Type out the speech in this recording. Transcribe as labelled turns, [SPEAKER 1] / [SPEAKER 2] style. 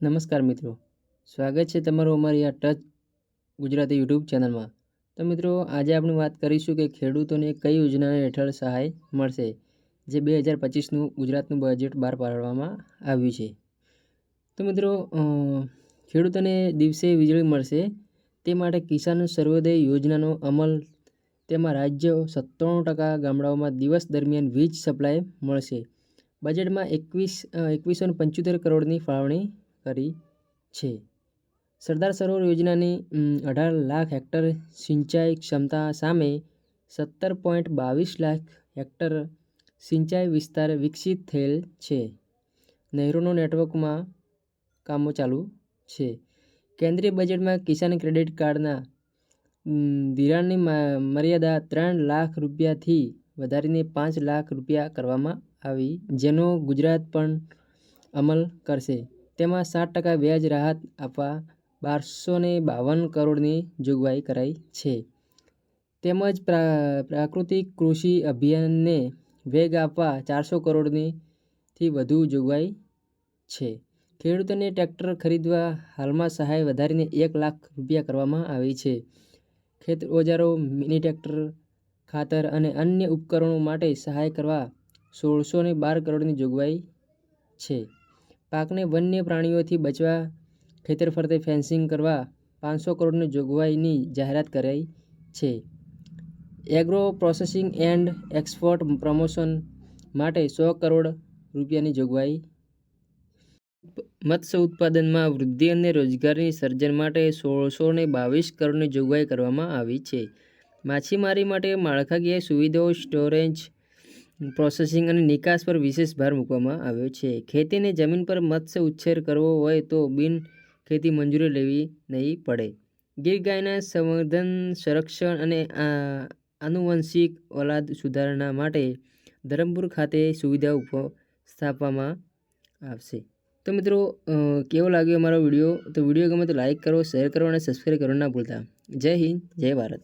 [SPEAKER 1] નમસ્કાર મિત્રો. સ્વાગત છે તમારું અમારી આ ટચ ગુજરાતી યુટ્યુબ ચેનલમાં. તો મિત્રો, આજે આપણે વાત કરીશું કે ખેડૂતોને કઈ યોજના હેઠળ સહાય મળશે, જે બે હજાર પચીસનું ગુજરાતનું બજેટ બહાર પાડવામાં આવ્યું છે. તો મિત્રો ખેડૂતોને દિવસે વીજળી મળશે, તે માટે કિસાન સર્વોદય યોજનાનો અમલ, તેમાં રાજ્ય સત્તાણું ટકા ગામડાઓમાં દિવસ દરમિયાન વીજ સપ્લાય મળશે. બજેટમાં એકવીસ એકવીસો પંચોતેર કરોડની ફાળવણી કરી છે. સરદાર સરોવર યોજનાની અઢાર લાખ હેક્ટર સિંચાઈ ક્ષમતા સામે સત્તર પોઈન્ટ બાવીસ લાખ હેક્ટર સિંચાઈ વિસ્તાર વિકસિત થયેલ છે. નહેરોનો નેટવર્કમાં કામો ચાલુ છે. કેન્દ્રીય બજેટમાં કિસાન ક્રેડિટ કાર્ડના ધિરાણની મર્યાદા ત્રણ લાખ રૂપિયાથી વધારીને પાંચ લાખ રૂપિયા કરવામાં આવી, જેનો ગુજરાત પણ અમલ કરશે. તેમાં સાત ટકા વ્યાજ રાહત આપવા બારસો ને બાવન કરોડની જોગવાઈ કરાઈ છે. તેમજ પ્રા, પ્રાકૃતિક કૃષિ અભિયાનને વેગ આપવા ચારસો કરોડની થી વધુ જોગવાઈ છે. ખેડૂતોને ટ્રેક્ટર ખરીદવા હાલમાં સહાય વધારીને એક લાખ રૂપિયા કરવામાં આવી છે. ખેત, ઓજારો, મિની ટ્રેક્ટર ખાતર અને અન્ય ઉપકરણો માટે સહાય કરવા સોળસો બાર કરોડની જોગવાઈ છે. પાકને વન્ય પ્રાણીઓથી બચવા, ખેતર ફરતે ફેન્સિંગ કરવા, પાંચસો કરોડની જોગવાઈની જાહેરાત કરાઈ છે. Agro processing and export promotion માટે સો કરોડ રૂપિયાની જોગવાઈ. મત્સ્ય ઉત્પાદનમાં વૃદ્ધિ અને રોજગારની સર્જન માટે સોળસો ને બાવીસ કરોડની જોગવાઈ કરવામાં આવી છે. માછીમારી માટે માળખાકીય સુવિધાઓ સ્ટોરેજ પ્રોસેસિંગ અને નિકાસ પર વિશેષ ભાર મૂકવામાં આવ્યો છે. ખેતીને જમીન પર મત્સ્ય ઉછેર કરવો હોય તો બિન ખેતી મંજૂરી લેવી નહીં પડે. ગીર ગાયના સંવર્ધન, સંરક્ષણ અને આનુવંશિક ઓલાદ સુધારણા માટે ધરમપુર ખાતે સુવિધા ઉપ સ્થાપવામાં આવશે. તો મિત્રો કેવો લાગ્યો અમારો વીડિયો? તો વીડિયો ગમે તો લાઇક કરો શેર કરો અને સબસ્ક્રાઈબ કરવાનું ના ભૂલતા. જય હિન્દ, જય ભારત.